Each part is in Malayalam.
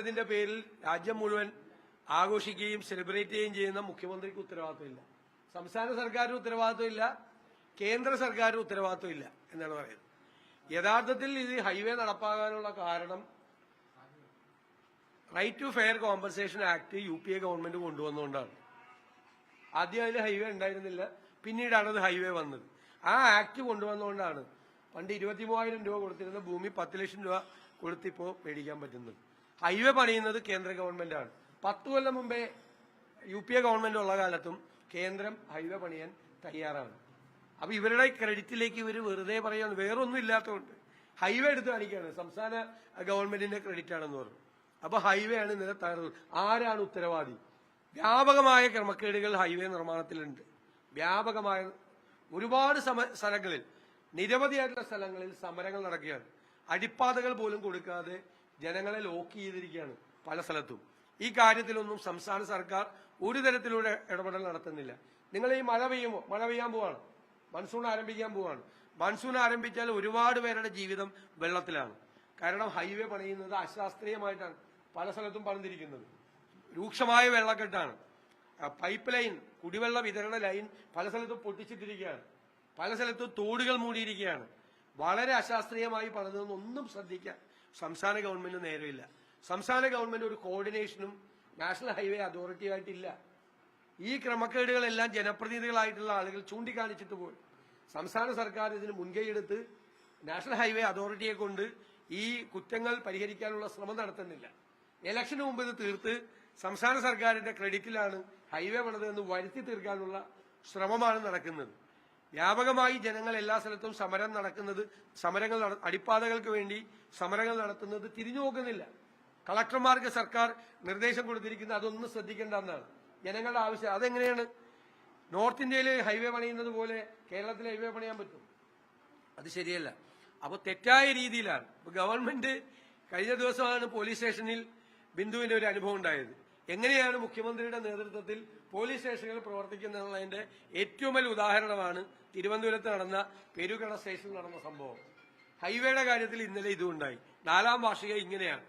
ഇതിന്റെ പേരിൽ രാജ്യം മുഴുവൻ ആഘോഷിക്കുകയും സെലിബ്രേറ്റ് ചെയ്യുകയും ചെയ്യുന്ന മുഖ്യമന്ത്രിക്ക് ഉത്തരവാദിത്വമില്ല. സംസ്ഥാന സർക്കാരിന് ഉത്തരവാദിത്വമില്ല കേന്ദ്ര സർക്കാരിന് ഉത്തരവാദിത്വമില്ല എന്നാണ് പറയുന്നത്. യഥാർത്ഥത്തിൽ ഇത് ഹൈവേ നടപ്പാകാനുള്ള കാരണം right to fair compensation act U P A government കൊണ്ടുവന്നുകൊണ്ടാണ് ആദ്യം അതിൽ ഹൈവേ ഉണ്ടായിരുന്നില്ല പിന്നീടാണ് അത് ഹൈവേ വന്നത്. ആ ആക്ട് കൊണ്ടുവന്നുകൊണ്ടാണ് പണ്ട് ഇരുപത്തി മൂവായിരം രൂപ കൊടുത്തിരുന്ന ഭൂമി പത്ത് ലക്ഷം രൂപ കൊടുത്തിപ്പോ മേടിക്കാൻ പറ്റുന്നത്. ഹൈവേ പണിയുന്നത് കേന്ദ്ര ഗവൺമെന്റാണ്. പത്തു കൊല്ലം മുമ്പേ യു പി എ ഗവൺമെന്റ് ഉള്ള കാലത്തും കേന്ദ്രം ഹൈവേ പണിയാൻ തയ്യാറാണ്. അപ്പൊ ഇവരുടെ ക്രെഡിറ്റിലേക്ക് ഇവർ വെറുതെ പറയുകയാണ്. വേറൊന്നും ഇല്ലാത്തതുകൊണ്ട്. ഹൈവേ എടുത്ത് കാണിക്കുകയാണ്. സംസ്ഥാന ഗവൺമെന്റിന്റെ ക്രെഡിറ്റ് ആണെന്ന് പറഞ്ഞു. അപ്പൊ ഹൈവേ ആണ് ഇന്നലെ തകർന്നത്. ആരാണ് ഉത്തരവാദി? വ്യാപകമായ ക്രമക്കേടുകൾ ഹൈവേ നിർമ്മാണത്തിലുണ്ട്. വ്യാപകമായ ഒരുപാട് സ്ഥലങ്ങളിൽ നിരവധിയായിട്ടുള്ള സ്ഥലങ്ങളിൽ സമരങ്ങൾ നടക്കുകയാണ്. അടിപ്പാതകൾ പോലും കൊടുക്കാതെ ജനങ്ങളെ ലോക്ക് ചെയ്തിരിക്കുകയാണ് പല സ്ഥലത്തും. ഈ കാര്യത്തിലൊന്നും സംസ്ഥാന സർക്കാർ ഒരു തരത്തിലൂടെ ഇടപെടൽ നടത്തുന്നില്ല. നിങ്ങൾ ഈ മഴ പെയ്യുമ്പോൾ മഴ പെയ്യാൻ പോവാണ്. മൺസൂൺ ആരംഭിക്കാൻ പോവാണ്. മൺസൂൺ ആരംഭിച്ചാൽ ഒരുപാട് പേരുടെ ജീവിതം വെള്ളത്തിലാണ്. കാരണം ഹൈവേ പണിയുന്നത് അശാസ്ത്രീയമായിട്ടാണ് പല സ്ഥലത്തും പണിതിരിക്കുന്നത്. രൂക്ഷമായ വെള്ളക്കെട്ടാണ്. പൈപ്പ് ലൈൻ കുടിവെള്ള വിതരണ ലൈൻ പല സ്ഥലത്തും പൊട്ടിച്ചിട്ടിരിക്കുകയാണ്. പല സ്ഥലത്തും തോടുകൾ മൂടിയിരിക്കുകയാണ്. വളരെ അശാസ്ത്രീയമായി പണിതെന്നൊന്നും ശ്രദ്ധിക്കാൻ സംസ്ഥാന ഗവൺമെന്റ് നേരമില്ല സംസ്ഥാന ഗവൺമെന്റ് ഒരു കോർഡിനേഷനും നാഷണൽ ഹൈവേ അതോറിറ്റി ആയിട്ടില്ല. ഈ ക്രമക്കേടുകളെല്ലാം ജനപ്രതിനിധികളായിട്ടുള്ള ആളുകൾ ചൂണ്ടിക്കാണിച്ചിട്ട് പോയി. സംസ്ഥാന സർക്കാർ ഇതിന് മുൻകൈയെടുത്ത് നാഷണൽ ഹൈവേ അതോറിറ്റിയെ കൊണ്ട് ഈ കുറ്റങ്ങൾ പരിഹരിക്കാനുള്ള ശ്രമം നടത്തുന്നില്ല. ഇലക്ഷന് മുമ്പ് ഇത് തീർത്ത് സംസ്ഥാന സർക്കാരിന്റെ ക്രെഡിറ്റിലാണ് ഹൈവേ പണിതെന്ന് വരുത്തി തീർക്കാനുള്ള ശ്രമമാണ് നടക്കുന്നത്. വ്യാപകമായി ജനങ്ങൾ എല്ലാ സ്ഥലത്തും സമരം നടക്കുന്നത് സമരങ്ങൾ അടിപ്പാതകൾക്ക് വേണ്ടി സമരങ്ങൾ നടത്തുന്നത് തിരിഞ്ഞു നോക്കുന്നില്ല. കളക്ടർമാർക്ക് സർക്കാർ നിർദ്ദേശം കൊടുത്തിരിക്കുന്ന അതൊന്നും ശ്രദ്ധിക്കേണ്ട എന്നാണ്. ജനങ്ങളുടെ ആവശ്യം അതെങ്ങനെയാണ്? നോർത്ത് ഇന്ത്യയിൽ ഹൈവേ പണിയുന്നത് പോലെ കേരളത്തിൽ ഹൈവേ പണിയാൻ പറ്റും. അത് ശരിയല്ല. അപ്പോൾ തെറ്റായ രീതിയിലാണ്. ഗവൺമെന്റ് കഴിഞ്ഞ ദിവസമാണ് പോലീസ് സ്റ്റേഷനിൽ ബിന്ദുവിന്റെ ഒരു അനുഭവം ഉണ്ടായത്. എങ്ങനെയാണ് മുഖ്യമന്ത്രിയുടെ നേതൃത്വത്തിൽ പോലീസ് സ്റ്റേഷനുകൾ പ്രവർത്തിക്കുന്നതിന്റെ ഏറ്റവും വലിയ ഉദാഹരണമാണ് തിരുവനന്തപുരത്ത് നടന്ന പെരുകട സ്റ്റേഷനിൽ നടന്ന സംഭവം. ഹൈവേയുടെ കാര്യത്തിൽ ഇന്നലെ ഇതുണ്ടായി. നാലാം വാർഷിക ഇങ്ങനെയാണ്.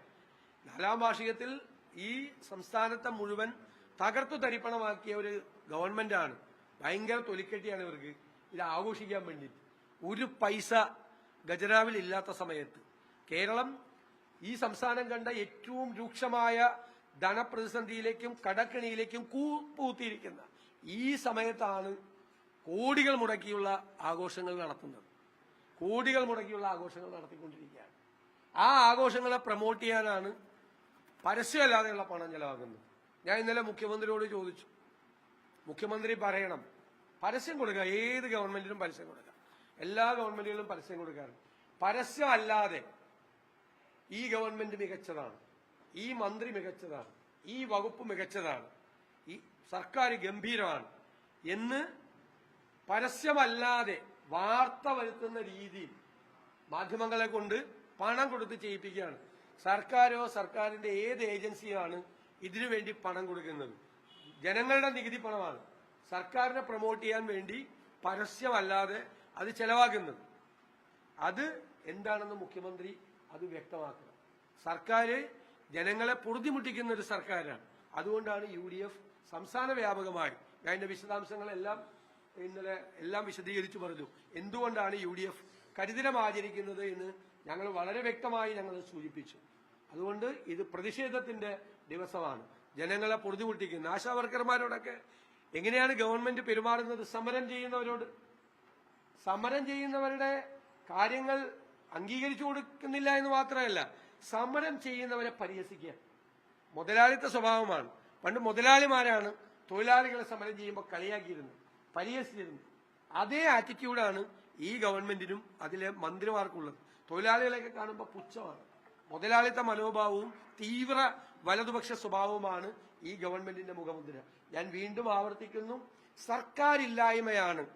നാലാം വാർഷികത്തിൽ ഈ സംസ്ഥാനത്തെ മുഴുവൻ തകർത്തു തരിപ്പണമാക്കിയ ഒരു ഗവൺമെന്റാണ്. ഭയങ്കര തൊലിക്കെട്ടിയാണ് ഇവർക്ക്. ഇത് ആഘോഷിക്കാൻ വേണ്ടിയിട്ട്. ഒരു പൈസ ഖജനാവിൽ ഇല്ലാത്ത സമയത്ത്. കേരളം ഈ സംസ്ഥാനം കണ്ട ഏറ്റവും രൂക്ഷമായ ധനപ്രതിസന്ധിയിലേക്കും കടക്കിണിയിലേക്കും കൂപ്പൂത്തിയിരിക്കുന്ന ഈ സമയത്താണ് കോടികൾ മുടക്കിയുള്ള ആഘോഷങ്ങൾ നടത്തുന്നത്. കോടികൾ മുടക്കിയുള്ള ആഘോഷങ്ങൾ നടത്തിക്കൊണ്ടിരിക്കുകയാണ്. ആ ആഘോഷങ്ങളെ പ്രൊമോട്ട് ചെയ്യാനാണ് പരസ്യമല്ലാതെയുള്ള പണം ചെലവാക്കുന്നത്. ഞാൻ ഇന്നലെ മുഖ്യമന്ത്രിയോട് ചോദിച്ചു. മുഖ്യമന്ത്രി പറയണം പരസ്യം കൊടുക്കുക. ഏത് ഗവൺമെന്റിനും പരസ്യം കൊടുക്കുക. എല്ലാ ഗവൺമെന്റുകളും പരസ്യം കൊടുക്കാറുണ്ട് പരസ്യമല്ലാതെ ഈ ഗവൺമെന്റ് മികച്ചതാണ് ഈ മന്ത്രി മികച്ചതാണ് ഈ വകുപ്പ് മികച്ചതാണ് ഈ സർക്കാർ ഗംഭീരമാണ് എന്ന് പരസ്യമല്ലാതെ വാർത്ത വരുത്തുന്ന രീതിയിൽ മാധ്യമങ്ങളെ കൊണ്ട് പണം കൊടുത്ത് ചെയ്യിപ്പിക്കുകയാണ്. സർക്കാരോ സർക്കാരിന്റെ ഏത് ഏജൻസിയാണ് ഇതിനു വേണ്ടി പണം കൊടുക്കുന്നത്? ജനങ്ങളുടെ നികുതി പണമാണ്. സർക്കാരിനെ പ്രൊമോട്ട് ചെയ്യാൻ വേണ്ടി പരസ്യമല്ലാതെ അത് ചെലവാക്കുന്നത്. അത് എന്താണെന്ന് മുഖ്യമന്ത്രി അത് വ്യക്തമാക്കണം. സർക്കാർ ജനങ്ങളെ പൊറുതിമുട്ടിക്കുന്ന ഒരു സർക്കാരാണ്. അതുകൊണ്ടാണ് യു സംസ്ഥാന വ്യാപകമായി അതിന്റെ വിശദാംശങ്ങളെല്ലാം ഇന്നലെ എല്ലാം വിശദീകരിച്ചു പറഞ്ഞു. എന്തുകൊണ്ടാണ് യു ഡി എഫ് കരിദിനം ആചരിക്കുന്നത് എന്ന് ഞങ്ങൾ വളരെ വ്യക്തമായി ഞങ്ങൾ സൂചിപ്പിച്ചു. അതുകൊണ്ട് ഇത് പ്രതിഷേധത്തിന്റെ ദിവസമാണ്. ജനങ്ങളെ പൊറുതിമുട്ടിക്കുന്ന ആശാവർക്കർമാരോടൊക്കെ എങ്ങനെയാണ് ഗവൺമെന്റ് പെരുമാറുന്നത്? സമരം ചെയ്യുന്നവരോട്. സമരം ചെയ്യുന്നവരുടെ കാര്യങ്ങൾ അംഗീകരിച്ചു കൊടുക്കുന്നില്ല എന്ന് മാത്രമല്ല സമരം ചെയ്യുന്നവരെ പരിഹസിക്കുക. മുതലാളിത്ത സ്വഭാവമാണ്. പണ്ട് മുതലാളിമാരാണ് തൊഴിലാളികളെ സമരം ചെയ്യുമ്പോൾ കളിയാക്കിയിരുന്നത്. പരിഹസിച്ചിരുന്നത് അതേ ആറ്റിറ്റ്യൂഡാണ് ഈ ഗവൺമെന്റിനും അതിലെ മന്ത്രിമാർക്കുള്ളത്. തൊഴിലാളികളെയൊക്കെ കാണുമ്പോൾ പുച്ഛമാണ്. മുതലാളിത്ത മനോഭാവവും തീവ്ര വലതുപക്ഷ സ്വഭാവവുമാണ് ഈ ഗവൺമെന്റിന്റെ മുഖമുദ്ര. ഞാൻ വീണ്ടും ആവർത്തിക്കുന്നു സർക്കാരില്ലായ്മയാണ്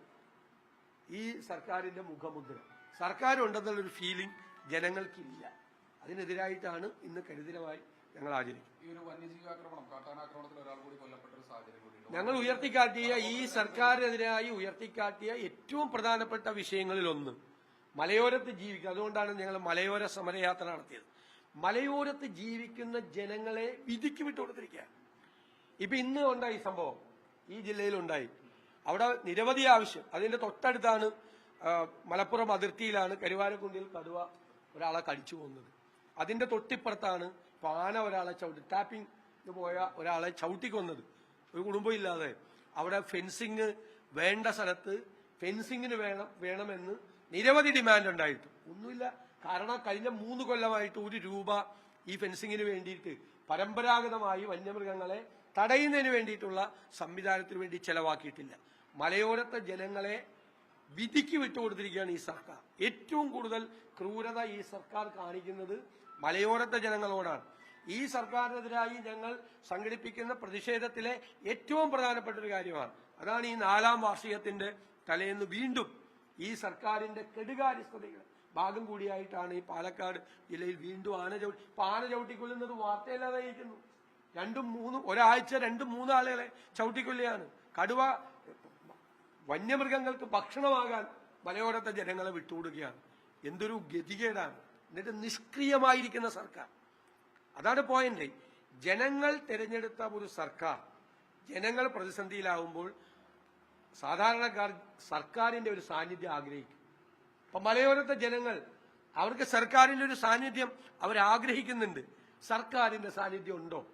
ഈ സർക്കാരിന്റെ മുഖമുദ്ര. സർക്കാരുണ്ടെന്നുള്ളൊരു ഫീലിംഗ് ജനങ്ങൾക്കില്ല. അതിനെതിരായിട്ടാണ് ഇന്ന് കരുതലമായി ഞങ്ങൾ ആചരിക്കും ഞങ്ങൾ ഉയർത്തിക്കാട്ടിയ ഈ സർക്കാരിനെതിരായി ഉയർത്തിക്കാട്ടിയ ഏറ്റവും പ്രധാനപ്പെട്ട വിഷയങ്ങളിൽ ഒന്ന് മലയോരത്ത് ജീവിക്കുക. അതുകൊണ്ടാണ് ഞങ്ങൾ മലയോര സമരയാത്ര നടത്തിയത്. മലയോരത്ത് ജീവിക്കുന്ന ജനങ്ങളെ വിധിക്ക് വിട്ടുകൊടുത്തിരിക്കുക. ഇപ്പൊ ഇന്ന് ഉണ്ടായി സംഭവം. ഈ ജില്ലയിലുണ്ടായി അവിടെ നിരവധി ആവശ്യം. അതിന്റെ തൊട്ടടുത്താണ് മലപ്പുറം അതിർത്തിയിലാണ് കരുവാരക്കുണ്ടിൽ കടുവ ഒരാളെ കടിച്ചു കൊന്നത്. അതിന്റെ തൊട്ടിപ്പുറത്താണ് പാന ഒരാളെ ചവിട്ടി ടാപ്പിംഗ് പോയ ഒരാളെ ചവിട്ടിക്കൊന്നത് ഒരു കുടുംബം ഇല്ലാതെ. അവിടെ ഫെൻസിങ് വേണ്ട സ്ഥലത്ത് ഫെൻസിങ്ങിന് വേണം വേണമെന്ന് നിരവധി ഡിമാൻഡ് ഉണ്ടായിരുന്നു. ഒന്നുമില്ല. കാരണം കഴിഞ്ഞ മൂന്ന് കൊല്ലമായിട്ട് ഒരു രൂപ ഈ ഫെൻസിങ്ങിന് വേണ്ടിയിട്ട് പരമ്പരാഗതമായി വന്യമൃഗങ്ങളെ തടയുന്നതിന് വേണ്ടിയിട്ടുള്ള സംവിധാനത്തിന് വേണ്ടി ചെലവാക്കിയിട്ടില്ല. മലയോരത്തെ ജനങ്ങളെ വിധിക്ക് വിട്ടുകൊടുത്തിരിക്കുകയാണ് ഈ സർക്കാർ. ഏറ്റവും കൂടുതൽ ക്രൂരത ഈ സർക്കാർ കാണിക്കുന്നത് മലയോരത്തെ ജനങ്ങളോടാണ്. ഈ സർക്കാരിനെതിരായി ഞങ്ങൾ സംഘടിപ്പിക്കുന്ന പ്രതിഷേധത്തിലെ ഏറ്റവും പ്രധാനപ്പെട്ട ഒരു കാര്യമാണ്. അതാണ് ഈ നാലാം വാർഷികത്തിന്റെ തലേന്ന് വീണ്ടും ഈ സർക്കാരിന്റെ കെടുകാര്യസ്ഥതയുടെ ഭാഗം കൂടിയായിട്ടാണ് ഈ പാലക്കാട് ജില്ലയിൽ വീണ്ടും ആന ചവിട്ടി ഇപ്പൊ ആന ചവിട്ടിക്കൊല്ലുന്നത് വാർത്തയില്ലാതെ ഇരിക്കുന്നു രണ്ടും മൂന്നും ഒരാഴ്ച രണ്ടും മൂന്നാളുകളെ ചവിട്ടിക്കൊല്ലുകയാണ്. കടുവ വന്യമൃഗങ്ങൾക്ക് ഭക്ഷണമാകാൻ മലയോരത്തെ ജനങ്ങളെ വിട്ടുകൊടുക്കുകയാണ്. എന്തൊരു ഗതികേടാണ്. എന്നിട്ട് നിഷ്ക്രിയമായിരിക്കുന്ന സർക്കാർ. അതാണ് പോയിന്റ് ജനങ്ങൾ തിരഞ്ഞെടുത്ത ഒരു സർക്കാർ ജനങ്ങൾ പ്രതിസന്ധിയിലാവുമ്പോൾ സാധാരണക്കാർ സർക്കാരിന്റെ ഒരു സാന്നിധ്യം ആഗ്രഹിക്കും. അപ്പൊ മലയോരത്തെ ജനങ്ങൾ അവർക്ക് സർക്കാരിന്റെ ഒരു സാന്നിധ്യം അവർ ആഗ്രഹിക്കുന്നുണ്ട് സർക്കാരിന്റെ സാന്നിധ്യം ഉണ്ടോ?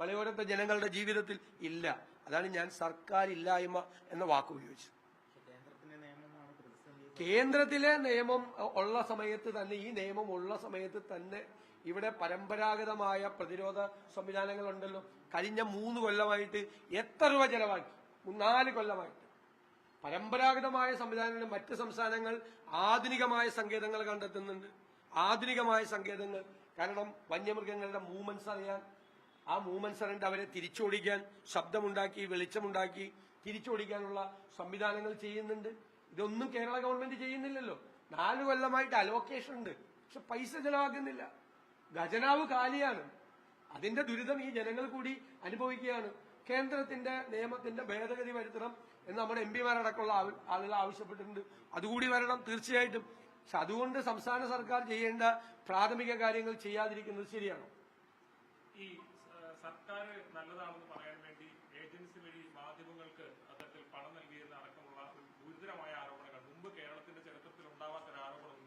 മലയോരത്തെ ജനങ്ങളുടെ ജീവിതത്തിൽ ഇല്ല. അതാണ് ഞാൻ സർക്കാരില്ലായ്മ എന്ന വാക്ക് ഉപയോഗിച്ചത്. കേന്ദ്രത്തിലെ നിയമം ഉള്ള സമയത്ത് തന്നെ ഈ നിയമം ഉള്ള സമയത്ത് തന്നെ ഇവിടെ പരമ്പരാഗതമായ പ്രതിരോധ സംവിധാനങ്ങളുണ്ടല്ലോ. കഴിഞ്ഞ മൂന്ന് കൊല്ലമായിട്ട് എത്ര രൂപ ചെലവാക്കി? നാല് കൊല്ലമായിട്ട്. പരമ്പരാഗതമായ സംവിധാനങ്ങൾ മറ്റ് സംസ്ഥാനങ്ങൾ ആധുനികമായ സങ്കേതങ്ങൾ കണ്ടെത്തുന്നുണ്ട്. ആധുനികമായ സങ്കേതങ്ങൾ. കാരണം വന്യമൃഗങ്ങളുടെ മൂവ്മെന്റ്സ് അറിയാൻ ആ മൂവ്മെന്റ്സ് അറിയേണ്ട അവരെ തിരിച്ചോടിക്കാൻ ശബ്ദമുണ്ടാക്കി വെളിച്ചമുണ്ടാക്കി തിരിച്ചോടിക്കാനുള്ള സംവിധാനങ്ങൾ ചെയ്യുന്നുണ്ട്. ഇതൊന്നും കേരള ഗവൺമെന്റ് ചെയ്യുന്നില്ലല്ലോ. നാല് കൊല്ലമായിട്ട് അലോക്കേഷൻ ഉണ്ട്. പക്ഷെ പൈസ ചെലവാക്കുന്നില്ല ഖജനാവ് കാലിയാണ്. അതിന്റെ ദുരിതം ഈ ജനങ്ങൾ കൂടി അനുഭവിക്കുകയാണ്. കേന്ദ്രത്തിന്റെ നിയമത്തിന്റെ ഭേദഗതി വരുത്തണം എന്ന് നമ്മുടെ എം പിമാരടക്കമുള്ള ആളുകൾ ആവശ്യപ്പെട്ടിട്ടുണ്ട്. അതുകൂടി വരണം തീർച്ചയായിട്ടും. പക്ഷെ അതുകൊണ്ട് സംസ്ഥാന സർക്കാർ ചെയ്യേണ്ട പ്രാഥമിക കാര്യങ്ങൾ ചെയ്യാതിരിക്കുന്നത് ശരിയാണോ? ഈ സർക്കാർ നല്ലതാണെന്ന് പറയാൻ വേണ്ടി ഏജൻസി വഴി മാധ്യമങ്ങൾക്ക് അത്തരത്തിൽ പണം നൽകിയെന്ന് അടക്കമുള്ള ഒരു ഗുരുതരമായ ആരോപണങ്ങൾ മുമ്പ് കേരളത്തിന്റെ ചരിത്രത്തിൽ ഉണ്ടാവാത്ത ഒരു ആരോപണം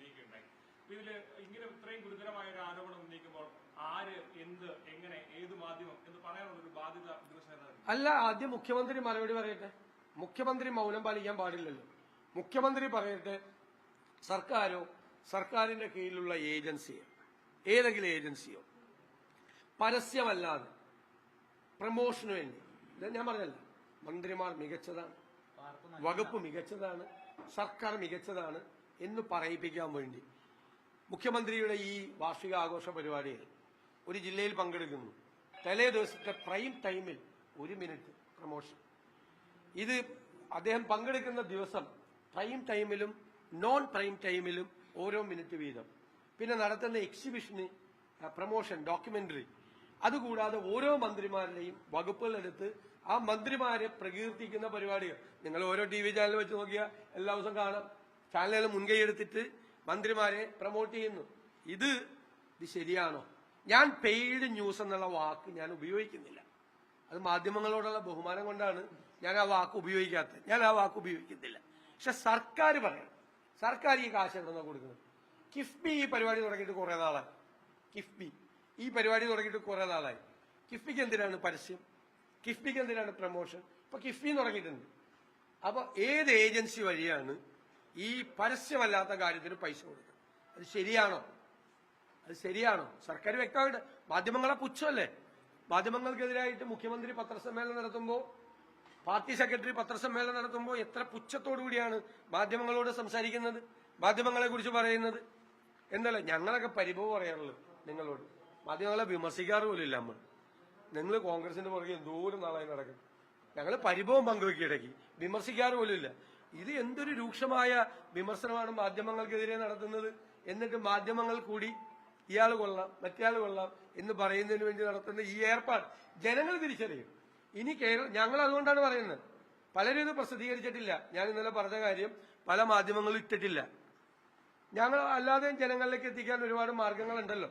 ഇതിൽ ഇങ്ങനെ ഇത്രയും ഗുരുതരമായ ഒരു ആരോപണം ഉന്നയിക്കുമ്പോൾ ആര് എന്ത് എങ്ങനെ ഏത് മാധ്യമം എന്ന് പറയാനുള്ള ഒരു ബാധ്യത അല്ല ആദ്യം മുഖ്യമന്ത്രി മറുപടി പറയട്ടെ? മുഖ്യമന്ത്രി മൗനം പാലിക്കാൻ പാടില്ലല്ലോ. മുഖ്യമന്ത്രി പറയട്ടെ സർക്കാരോ സർക്കാരിന്റെ കീഴിലുള്ള ഏജൻസിയോ ഏതെങ്കിലും ഏജൻസിയോ പരസ്യമല്ലാതെ പ്രമോഷന് വേണ്ടി ഇത് ഞാൻ പറഞ്ഞല്ല മന്ത്രിമാർ മികച്ചതാണ് വകുപ്പ് മികച്ചതാണ് സർക്കാർ മികച്ചതാണ് എന്ന് പറയിപ്പിക്കാൻ വേണ്ടി. മുഖ്യമന്ത്രിയുടെ ഈ വാർഷിക ആഘോഷ പരിപാടിയിൽ ഒരു ജില്ലയിൽ പങ്കെടുക്കുന്നു. തലേ ദിവസത്തെ പ്രൈം ടൈമിൽ ഒരു മിനിറ്റ് പ്രമോഷൻ ഇത് അദ്ദേഹം പങ്കെടുക്കുന്ന ദിവസം പ്രൈം ടൈമിലും നോൺ പ്രൈം ടൈമിലും ഓരോ മിനിറ്റ് വീതം. പിന്നെ നടത്തുന്ന എക്സിബിഷന് പ്രമോഷൻ ഡോക്യുമെന്ററി അതുകൂടാതെ ഓരോ മന്ത്രിമാരുടെയും വകുപ്പുകളെടുത്ത് ആ മന്ത്രിമാരെ പ്രകീർത്തിക്കുന്ന പരിപാടികൾ. നിങ്ങൾ ഓരോ ടി വി ചാനൽ വെച്ച് നോക്കിയാൽ എല്ലാ ദിവസവും കാണാം. ചാനലുകൾ മുൻകൈ എടുത്തിട്ട് മന്ത്രിമാരെ പ്രൊമോട്ട് ചെയ്യുന്നു. ഇത് ഇത് ശരിയാണോ? ഞാൻ പെയ്ഡ് ന്യൂസ് എന്നുള്ള വാക്ക് ഞാൻ ഉപയോഗിക്കുന്നില്ല. അത് മാധ്യമങ്ങളോടുള്ള ബഹുമാനം കൊണ്ടാണ് ഞാൻ ആ വാക്ക് ഉപയോഗിക്കാത്തത്. ഞാൻ ആ വാക്ക് ഉപയോഗിക്കുന്നില്ല. പക്ഷെ സർക്കാർ പറയണം. സർക്കാർ ഈ കാശ് എവിടെ നിന്നാണ് കൊടുക്കുന്നത്? കിഫ്ബി ഈ പരിപാടി തുടങ്ങിയിട്ട് കുറെ നാളായി. കിഫ്ബി. ഈ പരിപാടി തുടങ്ങിയിട്ട് കുറെ നാളായി. കിഫ്ബിക്ക് എന്തിനാണ് പരസ്യം? കിഫ്ബിക്ക് എന്തിനാണ് പ്രമോഷൻ ഇപ്പൊ കിഫ്ബി തുടങ്ങിയിട്ടുണ്ട്. അപ്പൊ ഏത് ഏജൻസി വഴിയാണ് ഈ പരസ്യമല്ലാത്ത കാര്യത്തിന് പൈസ കൊടുക്കുക അത് ശരിയാണോ? അത് ശരിയാണോ? സർക്കാർ വ്യക്തമായിട്ട് മാധ്യമങ്ങളെ പുച്ഛമല്ലേ? മാധ്യമങ്ങൾക്കെതിരായിട്ട് മുഖ്യമന്ത്രി പത്രസമ്മേളനം നടത്തുമ്പോൾ പാർട്ടി സെക്രട്ടറി പത്രസമ്മേളനം നടത്തുമ്പോൾ എത്ര കൂടിയാണ് മാധ്യമങ്ങളോട് സംസാരിക്കുന്നത് മാധ്യമങ്ങളെ കുറിച്ച് പറയുന്നത്. എന്നല്ല ഞങ്ങളൊക്കെ പരിഭവം പറയാറുള്ളത് നിങ്ങളോട്. മാധ്യമങ്ങളെ വിമർശിക്കാറ് പോലില്ല നമ്മൾ നിങ്ങൾ കോൺഗ്രസിന്റെ പുറകെ എന്തോരം നാളായി നടക്കും ഞങ്ങൾ പരിഭവം പങ്കുവെക്കിടയ്ക്ക് വിമർശിക്കാറ് പോലുമില്ല ഇത് എന്തൊരു രൂക്ഷമായ വിമർശനമാണ് മാധ്യമങ്ങൾക്കെതിരെ നടത്തുന്നത് എന്നിട്ട് മാധ്യമങ്ങൾ കൂടി ഇയാൾ കൊള്ളാം മറ്റേയാൾ കൊള്ളാം എന്ന് പറയുന്നതിന് വേണ്ടി നടത്തുന്ന ഈ ഏർപ്പാട് ജനങ്ങൾ തിരിച്ചറിയും. ഇനി കേരള ഞങ്ങൾ അതുകൊണ്ടാണ് പറയുന്നത്. പലരും ഇത് പ്രസിദ്ധീകരിച്ചിട്ടില്ല. ഞാൻ ഇന്നലെ പറഞ്ഞ കാര്യം പല മാധ്യമങ്ങളും ഇട്ടിട്ടില്ല. ഞങ്ങൾ അല്ലാതെയും ജനങ്ങളിലേക്ക് എത്തിക്കാൻ ഒരുപാട് മാർഗങ്ങളുണ്ടല്ലോ.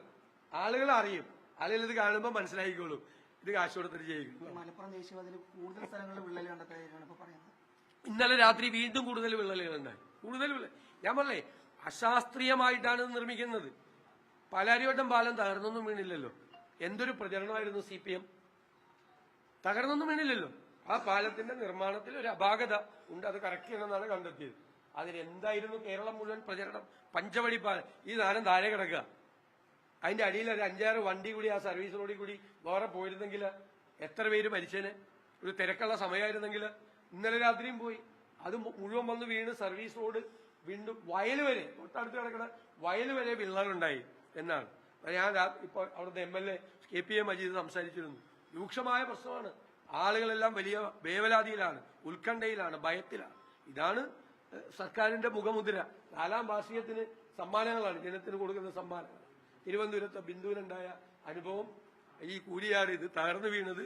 ആളുകൾ അറിയും. ആളുകൾ ഇത് കാണുമ്പോൾ മനസ്സിലാക്കിക്കോളും ഇത് കാശ് കൊടുത്തിട്ട് ചെയ്യും. മലപ്പുറം കൂടുതൽ സ്ഥലങ്ങളിൽ വിള്ളൽ പറയുന്നത്. ഇന്നലെ രാത്രി വീണ്ടും കൂടുതൽ വിള്ളലുകളുണ്ടായി കൂടുതൽ ഞാൻ പറഞ്ഞേ അശാസ്ത്രീയമായിട്ടാണ് നിർമ്മിക്കുന്നത്. പാലാരിവട്ടം പാലം തകർന്നൊന്നും വീണില്ലല്ലോ. എന്തൊരു പ്രചരണമായിരുന്നു സി പി എം? തകർന്നൊന്നും വീണില്ലല്ലോ. ആ പാലത്തിന്റെ നിർമ്മാണത്തിൽ ഒരു അപാകത ഉണ്ട് അത് കറക്റ്റ് ചെയ്യണമെന്നാണ് കണ്ടെത്തിയത്. അതിനെന്തായിരുന്നു കേരളം മുഴുവൻ പ്രചരണം? പഞ്ചവടി പാലം ഈ സാധനം താഴെ കിടക്കുക. അതിന്റെ അടിയിൽ ഒരു അഞ്ചാറ് വണ്ടി കൂടി ആ സർവീസ് റോഡിൽ കൂടി വേറെ പോയിരുന്നെങ്കിൽ എത്ര പേര് മരിച്ചേനെ? ഒരു തിരക്കുള്ള സമയമായിരുന്നെങ്കിൽ ഇന്നലെ രാത്രിയും പോയി. അത് മുഴുവൻ വന്ന് വീണ് സർവീസ് റോഡ് വീണ്ടും വയൽ വരെ തൊട്ടടുത്ത് കിടക്കുന്ന വയൽ വരെ വിള്ളലുണ്ടായി എന്നാണ്. ഞാൻ ഇപ്പൊ അവിടുത്തെ M L A K P A Majeed സംസാരിച്ചിരുന്നു. രൂക്ഷമായ പ്രശ്നമാണ്. ആളുകളെല്ലാം വലിയ വേവലാതിയിലാണ് ഉത്കണ്ഠയിലാണ് ഭയത്തിലാണ്. ഇതാണ് സർക്കാരിന്റെ മുഖമുദ്ര. നാലാം വാർഷികത്തിന് സമ്മാനങ്ങളാണ് ജനത്തിന് കൊടുക്കുന്ന സമ്മാനങ്ങൾ. തിരുവനന്തപുരത്തെ ബിന്ദുവിനുണ്ടായ അനുഭവം ഈ കൂലിയാട് ഇത് തകർന്നു വീണത്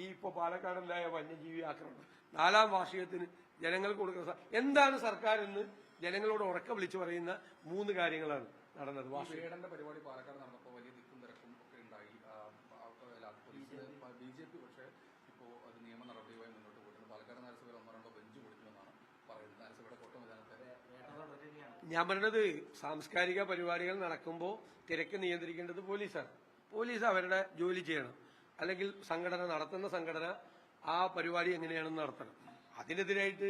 ഈ ഇപ്പൊ പാലക്കാടുണ്ടായ വന്യജീവി ആക്രമണം. നാലാം വാർഷികത്തിന് ജനങ്ങൾക്ക് കൊടുക്കുന്ന എന്താണ് സർക്കാർ എന്ന് ജനങ്ങളോട് ഉറക്ക വിളിച്ചു പറയുന്ന മൂന്ന് കാര്യങ്ങളാണ് നടന്നത്. പരിപാടി പാലക്കാട് നടന്നപ്പോൾ വലിയ തിക്കും തിരക്കും ഒക്കെ ഉണ്ടായി. B J P. പക്ഷേ ഇപ്പോൾ അത് നിയമ നടപടിയുമായി മുന്നോട്ട് പോയിട്ടുണ്ട്. പാലക്കാട് നഗരസഭയിൽ ഒന്നോ രണ്ടോ ബെഞ്ച് കൊടുക്കുമെന്നാണ് പറയുന്നത്. നഗരസഭയുടെ കോട്ട മൈതാനത്തെ വേട്ട തുടരുകയാണ് ഞാൻ പറഞ്ഞത് സാംസ്കാരിക പരിപാടികൾ നടക്കുമ്പോൾ തിരക്ക് നിയന്ത്രിക്കേണ്ടത് പോലീസാണ്. പോലീസ് അവരുടെ ജോലി ചെയ്യണം. അല്ലെങ്കിൽ സംഘടന നടത്തുന്ന സംഘടന ആ പരിപാടി എങ്ങനെയാണെന്ന് നടത്തണം. അതിനെതിരായിട്ട്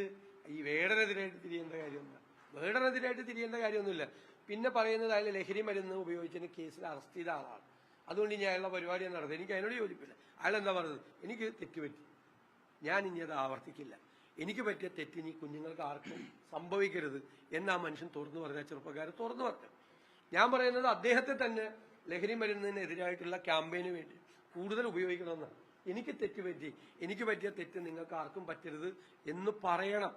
ഈ വേടനെതിരായിട്ട് തിരിയേണ്ട കാര്യമൊന്നുമില്ല. വേടനെതിരായിട്ട് തിരിയേണ്ട കാര്യമൊന്നുമില്ല. പിന്നെ പറയുന്നത് അയാൾ ലഹരി മരുന്ന് ഉപയോഗിച്ചതിന് കേസിൽ അറസ്റ്റ് ചെയ്ത ആളാണ്. അതുകൊണ്ട് ഇനി അയാളുടെ പരിപാടി നടത്തുന്നത് എനിക്ക് അതിനോട് യോജിപ്പില്ല. അയാൾ എന്താ പറഞ്ഞത്? എനിക്ക് തെറ്റുപറ്റി ഞാൻ ഇനി അത് ആവർത്തിക്കില്ല. എനിക്ക് പറ്റിയ തെറ്റ് ഇനി കുഞ്ഞുങ്ങൾക്ക് ആർക്കും സംഭവിക്കരുത് എന്ന് ആ മനുഷ്യൻ തുറന്നു പറഞ്ഞ. ചെറുപ്പക്കാരൻ തുറന്നു പറഞ്ഞു. ഞാൻ പറയുന്നത് അദ്ദേഹത്തെ തന്നെ ലഹരി മരുന്നിനെതിരായിട്ടുള്ള ക്യാമ്പയിന് വേണ്ടി കൂടുതൽ ഉപയോഗിക്കണമെന്നാണ്. എനിക്ക് തെറ്റ് പറ്റി. എനിക്ക് പറ്റിയ തെറ്റ് നിങ്ങൾക്ക് ആർക്കും പറ്റരുത് എന്ന് പറയണം.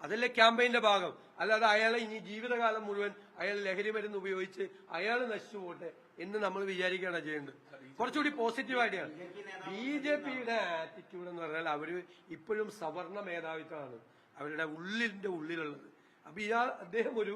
അതല്ലേ ക്യാമ്പയിന്റെ ഭാഗം. അല്ലാതെ അയാളെ ഇനി ജീവിതകാലം മുഴുവൻ അയാൾ ലഹരി മരുന്ന് ഉപയോഗിച്ച് അയാൾ നശിച്ചു പോട്ടെ എന്ന് നമ്മൾ വിചാരിക്കുകയാണ് ചെയ്യേണ്ടത്. കുറച്ചുകൂടി പോസിറ്റീവ് ആയിട്ടാണ് ബി ജെ പിയുടെ ആറ്റിറ്റ്യൂഡ് എന്ന് പറഞ്ഞാൽ അവർ ഇപ്പോഴും സവർണ മേധാവിത്വമാണ്. അവരുടെ ഉള്ളിന്റെ ഉള്ളിലുള്ളത്. അപ്പൊ ഇയാൾ അദ്ദേഹം ഒരു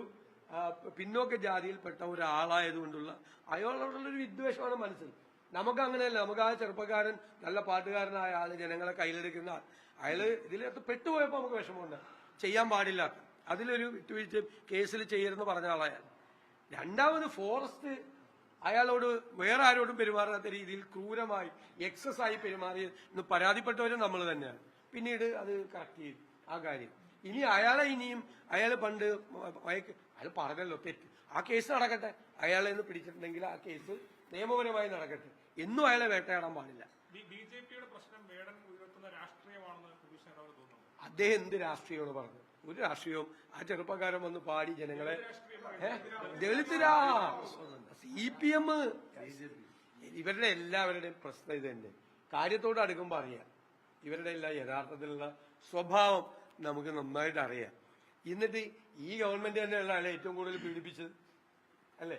പിന്നോക്ക ജാതിയിൽപ്പെട്ട ഒരാളായതുകൊണ്ടുള്ള അയാളോടുള്ള ഒരു വിദ്വേഷമാണ് മനസ്സിൽ. നമുക്ക് അങ്ങനെയല്ല നമുക്ക് ആ ചെറുപ്പക്കാരൻ നല്ല പാട്ടുകാരനായ ആൾ ജനങ്ങളെ കയ്യിലെടുക്കുന്ന അയാൾ ഇതിലകത്ത് പെട്ടുപോയപ്പോ നമുക്ക് വിഷമമുണ്ട്. ചെയ്യാൻ പാടില്ല. അതിലൊരു വിട്ടുവീഴ്ച കേസിൽ ചെയ്യരുതെന്ന് പറഞ്ഞ ആളായാൽ രണ്ടാമത് ഫോറസ്റ്റ് അയാളോട് വേറെ ആരോടും പെരുമാറാത്ത രീതിയിൽ ക്രൂരമായി എക്സസ് ആയി പെരുമാറി എന്ന് പരാതിപ്പെട്ടവരും നമ്മൾ തന്നെയാണ്. പിന്നീട് അത് കറക്റ്റ് ചെയ്തു. ആ കാര്യം. ഇനി അയാളെ ഇനിയും അയാൾ പണ്ട് അയാൾ പറഞ്ഞല്ലോ തെറ്റ്. ആ കേസ് നടക്കട്ടെ. അയാളെ ഒന്ന് പിടിച്ചിട്ടുണ്ടെങ്കിൽ ആ കേസ് നിയമപരമായി നടക്കട്ടെ. എന്നും അയാളെ വേട്ടയാടാൻ പാടില്ല. അദ്ദേഹം എന്ത് രാഷ്ട്രീയമാണ് പറഞ്ഞത്? ഒരു രാഷ്ട്രീയവും ആ ചെറുപ്പക്കാരൻ വന്ന് പാടി ജനങ്ങളെ. ദളിതരാ. C P M. ഇവരുടെ എല്ലാവരുടെയും പ്രശ്നം ഇത് തന്നെ. കാര്യത്തോട് അടുക്കുമ്പോൾ അറിയാം. ഇവരുടെ എല്ലാം യഥാർത്ഥത്തിലുള്ള സ്വഭാവം നമുക്ക് നന്നായിട്ട് അറിയാം. എന്നിട്ട് ഈ ഗവൺമെന്റ് തന്നെയുള്ള ആളെ ഏറ്റവും കൂടുതൽ പീഡിപ്പിച്ചത്? അല്ലേ?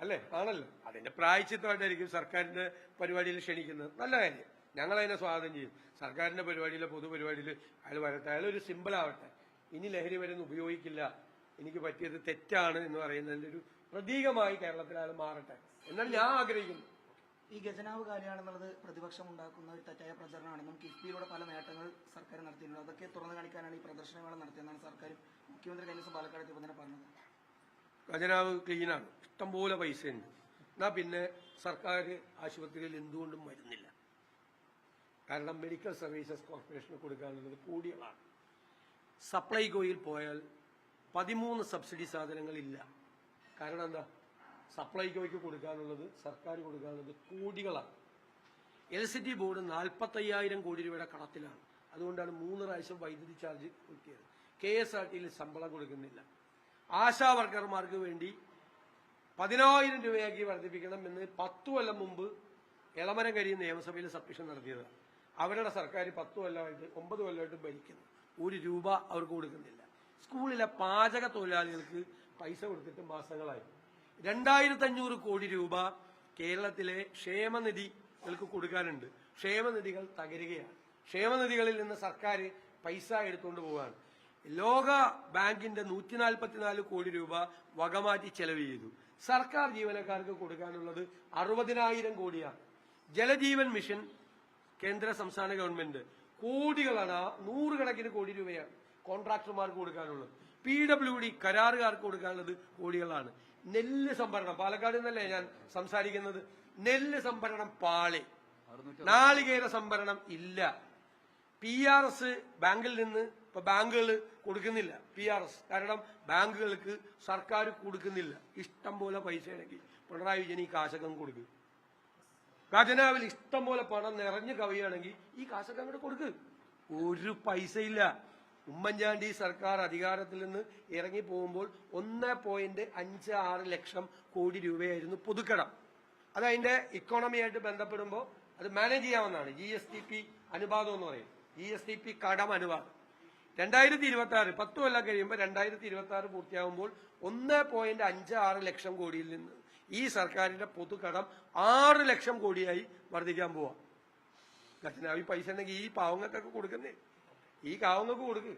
അല്ലേ? ആണല്ലോ. അതിന്റെ പ്രായച്ചിത്തമായിട്ടായിരിക്കും സർക്കാരിന്റെ പരിപാടിയിൽ ക്ഷണിക്കുന്നത്. നല്ല കാര്യം. ഞങ്ങൾ അതിനെ സ്വാഗതം ചെയ്യും. സർക്കാരിന്റെ പരിപാടിയിലെ പൊതുപരിപാടിയിൽ അയാൾ വരട്ടെ. അയാൾ ഒരു സിമ്പിൾ ആവട്ടെ. ഇനി ലഹരി മരുന്ന് ഉപയോഗിക്കില്ല. എനിക്ക് പറ്റിയത് തെറ്റാണ് എന്ന് പറയുന്നതിന്റെ ഒരു പ്രതീകമായി കേരളത്തിൽ അയാൾ മാറട്ടെ എന്നാൽ ഞാൻ ആഗ്രഹിക്കുന്നു ഈ ഖജനാവ് കാലിയാണെന്നുള്ളത് പ്രതിപക്ഷം ഉണ്ടാക്കുന്ന ഒരു തെറ്റായ പ്രചരണമാണെന്നും കിഫ്ബിയിലൂടെ പല നേട്ടങ്ങൾ സർക്കാർ നടത്തിയിട്ടുണ്ട്. അതൊക്കെ തുറന്നു കാണിക്കാനാണ് ഈ പ്രദർശനങ്ങൾ നടത്തിയതെന്നാണ് സർക്കാർ മുഖ്യമന്ത്രി കഴിഞ്ഞ ദിവസം പാലക്കാട് തന്നെ പറഞ്ഞത്. ഖജനാവ് ക്ലീനാണ് ഇഷ്ടംപോലെ പൈസയുണ്ട്. എന്നാ പിന്നെ സർക്കാർ ആശുപത്രിയിൽ എന്തുകൊണ്ടും വരുന്നില്ല കാരണം മെഡിക്കൽ സർവീസസ് കോർപ്പറേഷന് കൊടുക്കാനുള്ളത് കൂടിയതാണ് സപ്ലൈകോയിൽ പോയാൽ പതിമൂന്ന് സബ്സിഡി സാധനങ്ങളില്ല കാരണം എന്താ? സപ്ലൈകോയ്ക്ക് കൊടുക്കാനുള്ളത് സർക്കാർ കൊടുക്കാനുള്ളത് കോടികളാണ്. എൽ സി ടി ബോർഡ് നാൽപ്പത്തയ്യായിരം കോടി രൂപയുടെ കടത്തിലാണ്. അതുകൊണ്ടാണ് മൂന്ന് പ്രാവശ്യം വൈദ്യുതി ചാർജ് കൊടുക്കിയത് കെ എസ് ആർ ടിയിൽ ശമ്പളം കൊടുക്കുന്നില്ല. ആശാ വർക്കർമാർക്ക് വേണ്ടി പതിനായിരം രൂപയാക്കി വർദ്ധിപ്പിക്കണം എന്ന് പത്തു കൊല്ലം മുമ്പ് എളമരം കരിയും നിയമസഭയിൽ സബ്മിഷൻ നടത്തിയത്. അവരുടെ സർക്കാർ പത്തു കൊല്ലമായിട്ട് ഒമ്പത് കൊല്ലമായിട്ട് ഭരിക്കുന്നു. ഒരു രൂപ അവർക്ക് കൊടുക്കുന്നില്ല. സ്കൂളിലെ പാചക തൊഴിലാളികൾക്ക് പൈസ കൊടുത്തിട്ട് മാസങ്ങളായി. രണ്ടായിരത്തി അഞ്ഞൂറ് കോടി രൂപ കേരളത്തിലെ ക്ഷേമനിധികൾക്ക് കൊടുക്കാനുണ്ട്. ക്ഷേമനിധികൾ തകരുകയാണ്. ക്ഷേമനിധികളിൽ നിന്ന് സർക്കാർ പൈസ എടുത്തുകൊണ്ട് പോവുകയാണ്. ലോക ബാങ്കിന്റെ നൂറ്റി നാൽപ്പത്തിനാല് കോടി രൂപ വകമാറ്റി ചെലവ് ചെയ്തു. സർക്കാർ ജീവനക്കാർക്ക് കൊടുക്കാനുള്ളത് അറുപതിനായിരം കോടിയാണ് ജലജീവൻ മിഷൻ കേന്ദ്ര സംസ്ഥാന ഗവൺമെന്റ് കോടികളാണ് നൂറുകണക്കിന് കോടി രൂപയാണ് കോൺട്രാക്ടർമാർക്ക് കൊടുക്കാനുള്ളത്. പി ഡബ്ല്യു ഡി കരാറുകാർക്ക് കൊടുക്കാനുള്ളത് കോടികളാണ്. നെല്ല് സംഭരണം പാലക്കാട് നിന്നല്ലേ ഞാൻ സംസാരിക്കുന്നത്? നെല്ല് സംഭരണം പാളി. നാളികേര സംഭരണം ഇല്ല. പി ആർ എസ് ബാങ്കിൽ നിന്ന് ഇപ്പൊ ബാങ്കുകൾ കൊടുക്കുന്നില്ല. പി ആർ എസ് കാരണം ബാങ്കുകൾക്ക് സർക്കാർ കൊടുക്കുന്നില്ല. ഇഷ്ടം പോലെ പൈസ ആണെങ്കിൽ പിണറായി വിജയൻ ഈ കാശകം കൊടുക്കും. ഖജനാവിൽ ഇഷ്ടം പോലെ പണം നിറഞ്ഞു കവിയാണെങ്കിൽ ഈ കാശൊക്കെ അങ്ങോട്ട് കൊടുക്ക്. ഒരു പൈസയില്ല. ഉമ്മൻചാണ്ടി സർക്കാർ അധികാരത്തിൽ നിന്ന് ഇറങ്ങി പോകുമ്പോൾ ഒന്ന് പോയിന്റ് അഞ്ച് ആറ് ലക്ഷം കോടി രൂപയായിരുന്നു പുതുക്കടം. അത് അതിന്റെ ഇക്കോണമിയായിട്ട് ബന്ധപ്പെടുമ്പോൾ അത് മാനേജ് ചെയ്യാവുന്നതാണ്. ജി എസ് ടി പി അനുപാതം എന്ന് പറയും. ജി എസ് ടി പി കടം അനുപാതം. രണ്ടായിരത്തി ഇരുപത്തി ആറ് പത്ത് കൊല്ലം കഴിയുമ്പോൾ രണ്ടായിരത്തി ഇരുപത്തി ആറ് പൂർത്തിയാകുമ്പോൾ ഒന്ന് പോയിന്റ് അഞ്ച് ആറ് ലക്ഷം കോടിയിൽ നിന്ന് ഈ സർക്കാരിന്റെ പൊതുകടം ആറ് ലക്ഷം കോടിയായി വർദ്ധിക്കാൻ പോവാ. ഈ പൈസ ഉണ്ടെങ്കിൽ ഈ പാവങ്ങൾക്കൊക്കെ കൊടുക്കുന്നേ. ഈ കാവങ്ങൾക്ക് കൊടുക്ക്.